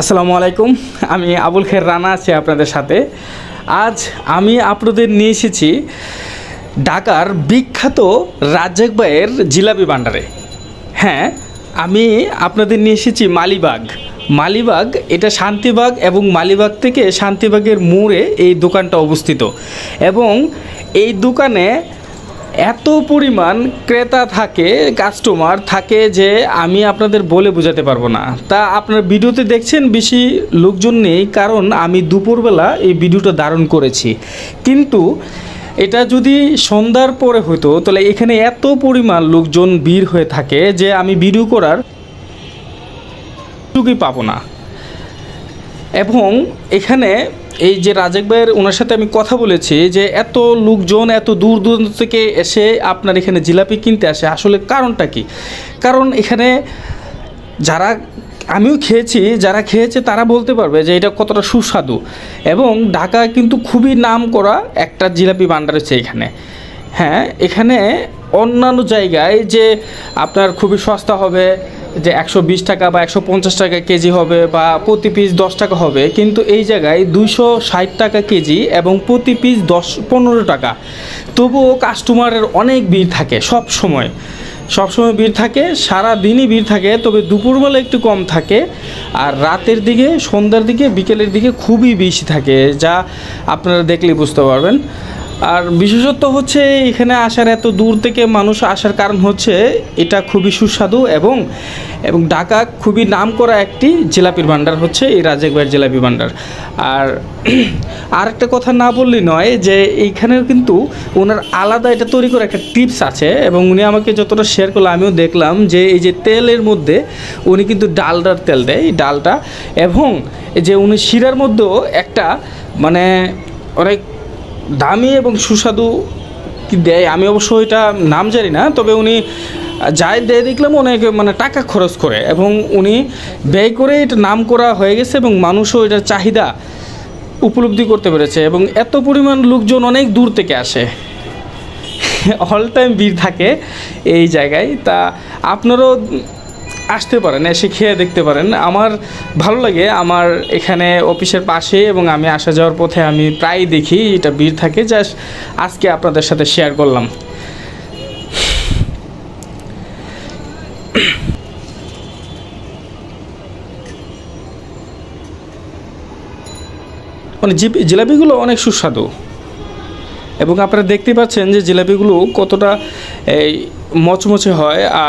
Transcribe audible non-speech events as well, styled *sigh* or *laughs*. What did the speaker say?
আসসালামু আলাইকুম। আমি আবুল খের রানা আছি আপনাদের সাথে। আজ আমি আপনাদের নিয়ে এসেছি ঢাকার বিখ্যাত রাজ্জাক ভাইয়ের জিলাপি ভাণ্ডারে। হ্যাঁ আমি আপনাদের নিয়ে এসেছি মালিবাগ। মালিবাগ, এটা শান্তিবাগ এবং মালিবাগ থেকে শান্তিবাগের মোড়ে এই দোকানটা অবস্থিত। এবং এই দোকানে এত পরিমাণ ক্রেতা থাকে কাস্টমার থাকে যে আমি আপনাদের বলে বোঝাতে পারব না। তা আপনার ভিডিওতে দেখছেন বেশি লোকজন নেই, কারণ আমি দুপুরবেলা এই ভিডিওটা ধারণ করেছি। কিন্তু এটা যদি সন্ধ্যার পরে হতো তাহলে এখানে এত পরিমাণ লোকজন ভিড় হয়ে থাকে যে আমি ভিডিও করার সুযোগই পাবো না। এবং এখানে এই যে রাজেক ভাইয়ের ওনার সাথে আমি কথা বলেছি, যে এত লোকজন, এত দূর দূরান্ত থেকে এসে আপনার এখানে জিলাপি কিনতে আসে, আসলে কারণটা কি? কারণ এখানে যারা, আমিও খেয়েছি, যারা খেয়েছে তারা বলতে পারবে যে এটা কতটা সুস্বাদু। এবং ঢাকা কিন্তু খুবই নাম করা একটা জিলাপি ভাণ্ডার হচ্ছে এখানে। হ্যাঁ এখানে অন্যান্য জায়গায় যে আপনার খুবই সস্তা হবে যে একশো বিশ টাকা বা একশো পঞ্চাশ টাকা কেজি হবে বা প্রতি পিস দশ টাকা হবে, কিন্তু এই জায়গায় দুইশো ষাট টাকা কেজি এবং প্রতি পিস দশ, পনেরো টাকা। তবুও কাস্টমারের অনেক ভিড় থাকে সব সময়। সবসময় ভিড় থাকে, সারা দিনই ভিড় থাকে, তবে দুপুরবেলা একটু কম থাকে। আর রাতের দিকে, সন্ধ্যার দিকে, বিকেলের দিকে খুবই বেশি থাকে, যা আপনারা দেখলেই বুঝতে পারবেন। আর বিশেষত্ব হচ্ছে এখানে আসার এত দূর থেকে মানুষ আসার কারণ হচ্ছে এটা খুবই সুস্বাদু এবং এবং ঢাকা খুবই নাম করা একটি জিলাপির ভাণ্ডার হচ্ছে এই রাজাক ভাইয়ের জিলাপি ভাণ্ডার। আর *clears throat* আর একটা কথা না বললেই নয় যে এইখানেও কিন্তু ওনার আলাদা এটা তৈরি করে একটা টিপস আছে এবং উনি আমাকে যতটা শেয়ার করল আমিও দেখলাম যে এই যে তেলের মধ্যে উনি কিন্তু ডালডার তেল দেয় ডালটা। এবং যে উনি শিরার মধ্যেও একটা মানে অনেক দামি এবং সুস্বাদু কি দেয়? আমি অবশ্য এটা নাম জানি না, তবে উনি যাই দেয় দেখলাম অনেক মানে টাকা খরচ করে এবং উনি ব্যয় করে এটা নাম করা হয়ে গেছে এবং মানুষও এটার চাহিদা উপলব্ধি করতে পেরেছে এবং এত পরিমাণ লোকজন অনেক দূর থেকে আসে। *laughs* অল টাইম ভিড় থাকে এই জায়গায়। তা আপনারাও আসতে পারেন, এসে খেয়ে দেখতে পারেন। আমার ভালো লাগে আমার এখানে অফিসের পাশে এবং আমি আসা যাওয়ার পথে আমি প্রায় দেখি, এটা ভিড় থাকে। জাস্ট আজকে আপনাদের সাথে শেয়ার করলাম। মানে জিলাপিগুলো অনেক সুস্বাদু। এবং আপনারা দেখতে পাচ্ছেন যে জিলাপিগুলো কতটা, এই, মচমচে হয় আর